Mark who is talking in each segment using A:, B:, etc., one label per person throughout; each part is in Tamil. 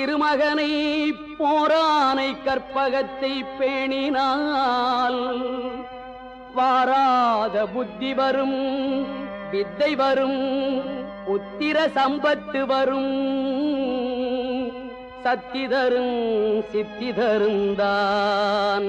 A: திருமகனை போரானை கற்பகத்தை பேணினால் வாராத புத்தி வரும் வித்தை வரும் புத்திர சம்பத்து வரும். சக்தி தரும் சித்தி தருந்தான்.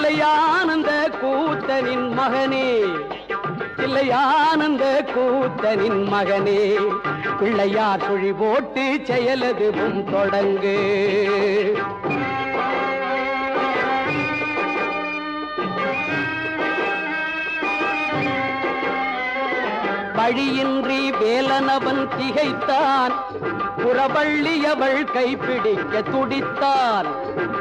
A: இல்லையானந்த கூத்தனின் மகனே. இல்லையானந்த கூத்தனின் மகனே. பிள்ளையார் சுழி போட்டு செயலதுவும் தொடங்கு. வழியின்றி வேலனவன் திகைத்தான். புறவள்ளியவள் கைப்பிடிக்க துடித்தான்.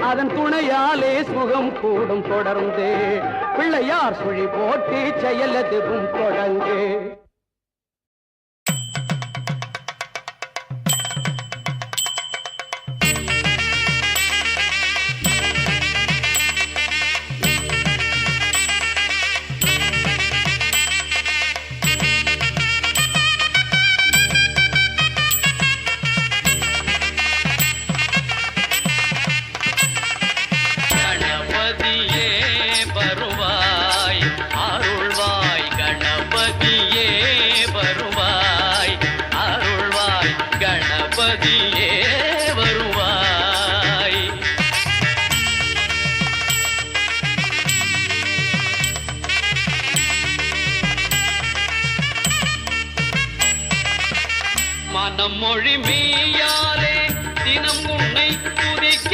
A: அதன் துணையாலே சுகம் கூடும் தொடர்ந்து. பிள்ளையார் சுழி போட்டு செயலதுவும் தொடங்கு. மனம் மொழி மீயாரே தினம் உன்னை துதிக்க